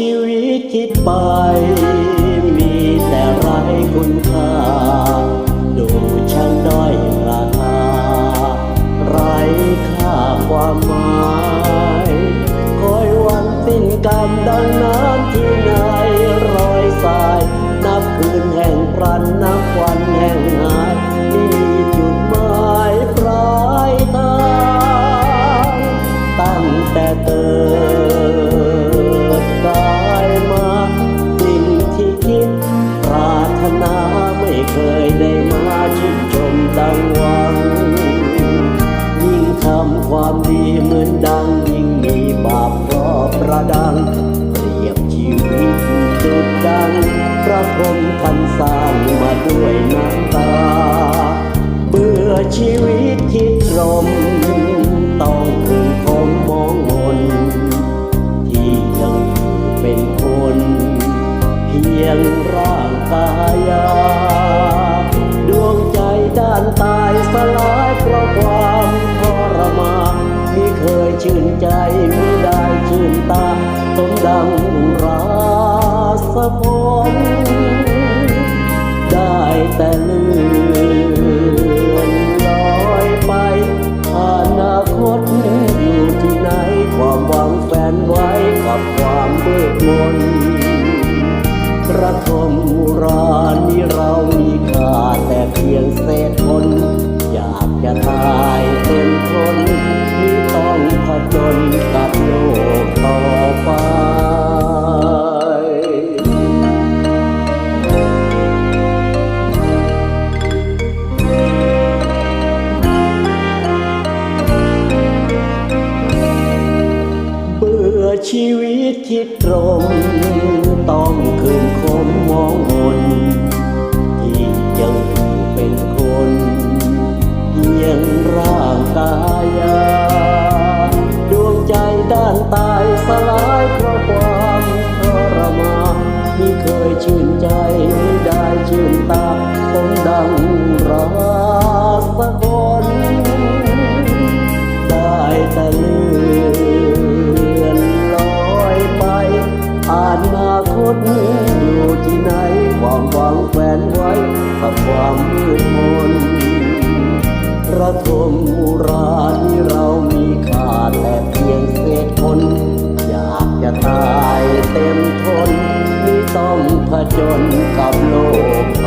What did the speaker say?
ชีวิตที่ไป มีแต่ไร้คุณค่า ดูช่างด้อยราคา ไร้ค่าความหมายคอยวันสิ้นกรรมดังน้ำที่นายรอยสาย นับคืนแห่งพรันนับวันแห่ง ความดีเหมือนดังยิ่งมีบาปก็ประดัง เปรียบชีวิตจุดดัง พระพรหมท่านสร้างมาด้วยน้ำตา เบื่อชีวิตคิดรม ชื่นใจมิได้ชื่นตาสมดังราสพลได้แต่ลื่อนลอยไป อนาคตอยู่ที่ไหนความหวังแฟนไว้กับความมืดมนกระทมรานี้เรา ชีวิตที่ตรง ต้องคืนคมมองมน อนาคตอยู่ที่ไหนความหวังแฝงไว้กับความมืดมนระทมมุราที่เรามีค่าแต่เพียงเศษคนอยากจะตายเต็มทนไม่ต้องผจญกับโลก